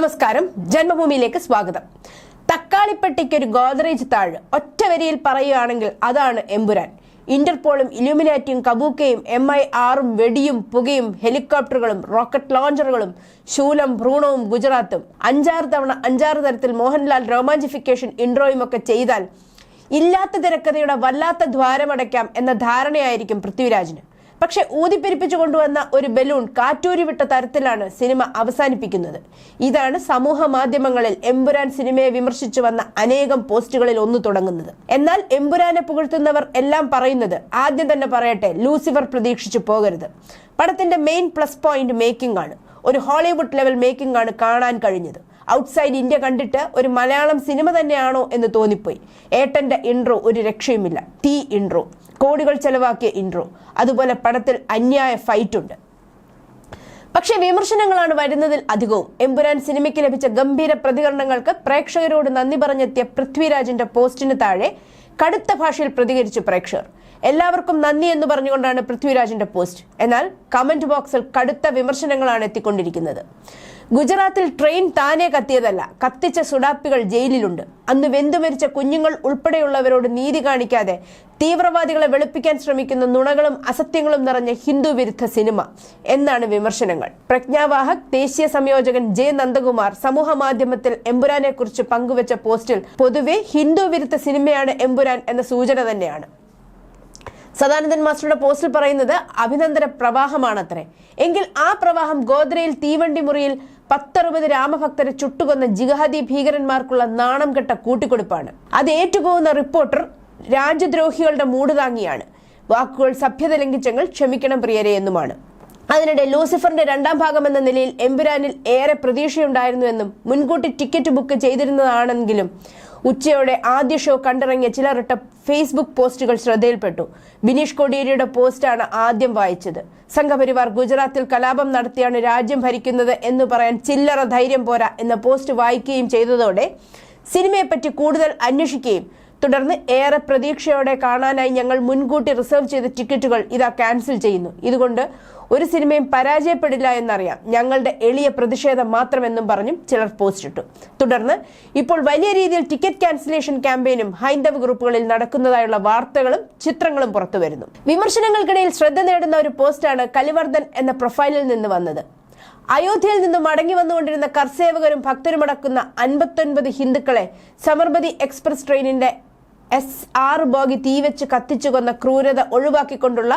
നമസ്കാരം. ജന്മഭൂമിയിലേക്ക് സ്വാഗതം. തക്കാളിപ്പെട്ടിക്ക് ഒരു ഗോദ്രേജ് താഴ് ഒറ്റ വരിയിൽ പറയുകയാണെങ്കിൽ അതാണ് എമ്പുരാൻ. ഇന്റർപോളും ഇലുമിനാറ്റിയും കബൂക്കയും എം ഐ ആറും വെടിയും പുകയും ഹെലികോപ്റ്ററുകളും റോക്കറ്റ് ലോഞ്ചറുകളും ശൂലം ഭ്രൂണവും ഗുജറാത്തും അഞ്ചാറ് തവണ അഞ്ചാറ് തരത്തിൽ മോഹൻലാൽ റൊമാന്റിഫിക്കേഷൻ ഇൻട്രോയും ഒക്കെ ചെയ്താൽ ഇല്ലാത്ത തിരക്കഥയുടെ വല്ലാത്ത ദ്വാരമടയ്ക്കാം എന്ന ധാരണയായിരിക്കും പൃഥ്വിരാജിന്. പക്ഷെ ഊതിപ്പെരിപ്പിച്ചു കൊണ്ടുവന്ന ഒരു ബലൂൺ കാറ്റൂരി വിട്ട തരത്തിലാണ് സിനിമ അവസാനിപ്പിക്കുന്നത്. ഇതാണ് സമൂഹ മാധ്യമങ്ങളിൽ എമ്പുരാൻ സിനിമയെ വിമർശിച്ചു വന്ന അനേകം പോസ്റ്റുകളിൽ ഒന്ന് തുടങ്ങുന്നത്. എന്നാൽ എമ്പുരാനെ പുകഴ്ത്തുന്നവർ എല്ലാം പറയുന്നത് ആദ്യം തന്നെ പറയട്ടെ ലൂസിഫർ പ്രതീക്ഷിച്ചു പോകരുത്. പടത്തിന്റെ മെയിൻ പ്ലസ് പോയിന്റ് മേക്കിംഗ് ആണ്. ഒരു ഹോളിവുഡ് ലെവൽ മേക്കിംഗ് ആണ് കാണാൻ കഴിഞ്ഞത്. ഔട്ട്സൈഡ് ഇന്ത്യ കണ്ടിട്ട് ഒരു മലയാളം സിനിമ തന്നെയാണോ എന്ന് തോന്നിപ്പോയി. ഏട്ടന്റെ ഇൻട്രോ ഒരു രക്ഷയുമില്ല. തീ ഇൻട്രോ കോടികൾ ചെലവാക്കിയ ഇൻട്രോ അതുപോലെ പടത്തിൽ അന്യായ ഫൈറ്റ് ഉണ്ട്. പക്ഷേ വിമർശനങ്ങളാണ് വരുന്നതിൽ അധികവും. എമ്പുരാൻ സിനിമയ്ക്ക് ലഭിച്ച ഗംഭീര പ്രതികരണങ്ങൾക്ക് പ്രേക്ഷകരോട് നന്ദി പറഞ്ഞെത്തിയ പൃഥ്വിരാജിന്റെ പോസ്റ്റിന് താഴെ കടുത്ത ഭാഷയിൽ പ്രതികരിച്ചു പ്രേക്ഷകർ. എല്ലാവർക്കും നന്ദി എന്ന് പറഞ്ഞുകൊണ്ടാണ് പൃഥ്വിരാജിന്റെ പോസ്റ്റ്. എന്നാൽ കമന്റ് ബോക്സിൽ കടുത്ത വിമർശനങ്ങളാണ് എത്തിക്കൊണ്ടിരിക്കുന്നത്. ഗുജറാത്തിൽ ട്രെയിൻ താനെ കത്തിയതല്ല കത്തിച്ച സുഡാപ്പികൾ ജയിലിലുണ്ട്. അന്ന് വെന്തുമരിച്ച കുഞ്ഞുങ്ങൾ ഉൾപ്പെടെയുള്ളവരോട് നീതി കാണിക്കാതെ തീവ്രവാദികളെ വെളുപ്പിക്കാൻ ശ്രമിക്കുന്ന നുണകളും അസത്യങ്ങളും നിറഞ്ഞ ഹിന്ദു വിരുദ്ധ സിനിമ എന്നാണ് വിമർശനങ്ങൾ. പ്രജ്ഞാവാഹക് ദേശീയ സംയോജകൻ ജെ നന്ദകുമാർ സമൂഹ മാധ്യമത്തിൽ എമ്പുരാനെ കുറിച്ച് പങ്കുവച്ച പോസ്റ്റിൽ പൊതുവെ ഹിന്ദു വിരുദ്ധ സിനിമയാണ് എമ്പുരാൻ എന്ന സൂചന തന്നെയാണ്. സദാനന്ദൻ മാസ്റ്ററുടെ പോസ്റ്റിൽ പറയുന്നത് അഭിനന്ദന പ്രവാഹമാണത്രേ. എങ്കിൽ ആ പ്രവാഹം ഗോദ്രയിൽ തീവണ്ടി മുറിയിൽ പത്തറുപത് രാമഭക്തരെ ചുട്ടുകൊന്ന ജിഹാദി ഭീകരന്മാർക്കുള്ള നാണം കെട്ട കൂട്ടിക്കൊടുപ്പാണ്. അത് ഏറ്റുപോകുന്ന റിപ്പോർട്ടർ രാജ്യദ്രോഹികളുടെ മൂടുതാങ്ങിയാണ് വാക്കുകൾ സഭ്യത ലംഘിച്ചങ്ങൾ ക്ഷമിക്കണം പ്രിയരെ എന്നുമാണ്. അതിനിടെ ലൂസിഫറിന്റെ രണ്ടാം ഭാഗം എന്ന നിലയിൽ എമ്പുരാനിൽ ഏറെ പ്രതീക്ഷയുണ്ടായിരുന്നുവെന്നും മുൻകൂട്ടി ടിക്കറ്റ് ബുക്ക് ചെയ്തിരുന്നതാണെങ്കിലും ഉച്ചയോടെ ആദ്യ ഷോ കണ്ടിറങ്ങിയ ചിലർ ഇട്ട ഫേസ്ബുക്ക് പോസ്റ്റുകൾ ശ്രദ്ധയിൽപ്പെട്ടു. ബിനീഷ് കോടിയേരിയുടെ പോസ്റ്റാണ് ആദ്യം വായിച്ചത്. സംഘപരിവാർ ഗുജറാത്തിൽ കലാപം നടത്തിയാണ് രാജ്യം ഭരിക്കുന്നത് എന്ന് പറയാൻ ചില്ലറ ധൈര്യം പോരാ എന്ന പോസ്റ്റ് വായിക്കുകയും ചെയ്തതോടെ സിനിമയെപ്പറ്റി കൂടുതൽ അന്വേഷിക്കുകയും തുടർന്ന് ഏറെ പ്രതീക്ഷയോടെ കാണാനായി ഞങ്ങൾ മുൻകൂട്ടി റിസർവ് ചെയ്ത ടിക്കറ്റുകൾ ഇതാ ക്യാൻസൽ ചെയ്യുന്നു. ഇതുകൊണ്ട് ഒരു സിനിമയും പരാജയപ്പെടില്ല എന്നറിയാം. ഞങ്ങളുടെ എളിയ പ്രതിഷേധം മാത്രമെന്നും പറഞ്ഞും ചിലർ പോസ്റ്റ് ഇട്ടു. തുടർന്ന് ഇപ്പോൾ വലിയ രീതിയിൽ ടിക്കറ്റ് ക്യാൻസലേഷൻ ക്യാമ്പയിനും ഹൈന്ദവ ഗ്രൂപ്പുകളിൽ നടക്കുന്നതായുള്ള വാർത്തകളും ചിത്രങ്ങളും പുറത്തു വരുന്നു. വിമർശനങ്ങൾക്കിടയിൽ ശ്രദ്ധ നേടുന്ന ഒരു പോസ്റ്റാണ് കലിവർദ്ധൻ എന്ന പ്രൊഫൈലിൽ നിന്ന് വന്നത്. അയോധ്യയിൽ നിന്ന് മടങ്ങി വന്നുകൊണ്ടിരുന്ന കർസേവകരും ഭക്തരുമടക്കുന്ന അൻപത്തൊൻപത് ഹിന്ദുക്കളെ സമർപതി എക്സ്പ്രസ് ട്രെയിനിന്റെ എസ് ആറ് ബോഗി തീവെച്ച് കത്തിച്ചു കൊന്ന ക്രൂരത ഒഴിവാക്കിക്കൊണ്ടുള്ള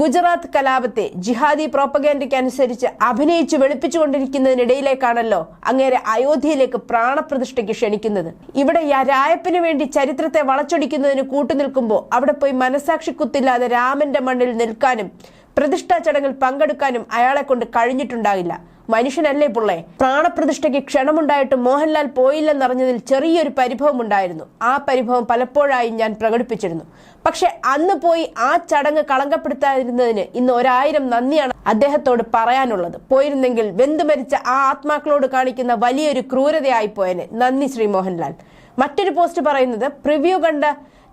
ഗുജറാത്ത് കലാപത്തെ ജിഹാദി പ്രോപ്പഗാൻഡയ്ക്ക് അനുസരിച്ച് അഭിനയിച്ച് വെളുപ്പിച്ചുകൊണ്ടിരിക്കുന്നതിനിടയിലേക്കാണല്ലോ അങ്ങേരെ അയോധ്യയിലേക്ക് പ്രാണപ്രതിഷ്ഠയ്ക്ക് ക്ഷണിക്കുന്നത്. ഇവിടെ രായപ്പന് വേണ്ടി ചരിത്രത്തെ വളച്ചൊടിക്കുന്നതിന് കൂട്ടുനിൽക്കുമ്പോൾ അവിടെ പോയി മനസാക്ഷി കുത്തില്ലാതെ രാമന്റെ മണ്ണിൽ നിൽക്കാനും പ്രതിഷ്ഠാ ചടങ്ങിൽ പങ്കെടുക്കാനും അയാളെ കൊണ്ട് കഴിഞ്ഞിട്ടുണ്ടാകില്ല. മനുഷ്യനല്ലേ പുള്ളെ? പ്രാണപ്രതിഷ്ഠയ്ക്ക് ക്ഷണമുണ്ടായിട്ട് മോഹൻലാൽ പോയില്ലെന്നറിഞ്ഞതിൽ ചെറിയൊരു പരിഭവം ഉണ്ടായിരുന്നു ആ പരിഭവം പലപ്പോഴായി ഞാൻ പ്രകടിപ്പിച്ചിരുന്നു. പക്ഷെ അന്ന് പോയി ആ ചടങ്ങ് കളങ്കപ്പെടുത്താതിരുന്നതിന് ഇന്ന് ഒരായിരം നന്ദിയാണ് അദ്ദേഹത്തോട് പറയാനുള്ളത്. പോയിരുന്നെങ്കിൽ വെന്തുമരിച്ച ആ ആത്മാക്കളോട് കാണിക്കുന്ന വലിയൊരു ക്രൂരതയായി പോയനെ നന്ദി ശ്രീ മോഹൻലാൽ. മറ്റൊരു പോസ്റ്റ് പറയുന്നത് പ്രിവ്യൂ കണ്ട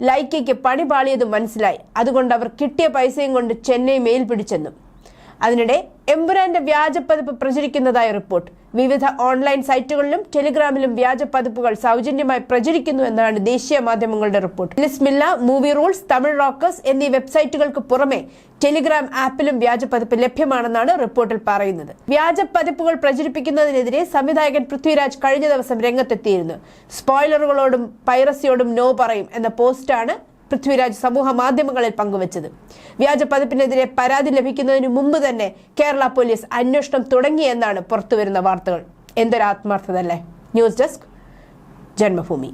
ലൈക്കയ്ക്ക് പണി പാളിയത് മനസ്സിലായി. അതുകൊണ്ട് അവർ കിട്ടിയ പൈസയും കൊണ്ട് ചെന്നൈ മെയിൽ പിടിച്ചെന്നും. അതിനിടെ എമ്പുരാന്റെ വ്യാജപ്പതിപ്പ് പ്രചരിക്കുന്നതായ റിപ്പോർട്ട്. വിവിധ ഓൺലൈൻ സൈറ്റുകളിലും ടെലിഗ്രാമിലും വ്യാജ പതിപ്പുകൾ സൗജന്യമായി പ്രചരിക്കുന്നു എന്നാണ് ദേശീയ മാധ്യമങ്ങളുടെ റിപ്പോർട്ട്. ലിസ്മില്ല മൂവി റൂൾസ് തമിഴ് റോക്കേഴ്സ് എന്നീ വെബ്സൈറ്റുകൾക്ക് പുറമെ ടെലിഗ്രാം ആപ്പിലും വ്യാജ പതിപ്പ് ലഭ്യമാണെന്നാണ് റിപ്പോർട്ടിൽ പറയുന്നത്. വ്യാജ പതിപ്പുകൾ പ്രചരിപ്പിക്കുന്നതിനെതിരെ സംവിധായകൻ പൃഥ്വിരാജ് കഴിഞ്ഞ ദിവസം രംഗത്തെത്തിയിരുന്നു. സ്പോയിലറുകളോടും പൈറസിയോടും നോ പറയും എന്ന പോസ്റ്റാണ് പൃഥ്വിരാജ് സമൂഹ മാധ്യമങ്ങളിൽ പങ്കുവച്ചത്. വ്യാജ പതിപ്പിനെതിരെ പരാതി ലഭിക്കുന്നതിന് മുമ്പ് തന്നെ കേരള പോലീസ് അന്വേഷണം തുടങ്ങിയെന്നാണ് പുറത്തുവരുന്ന വാർത്തകൾ. എന്തൊരാത്മാർത്ഥതല്ലേ ന്യൂസ് ഡെസ്ക് ജന്മഭൂമി.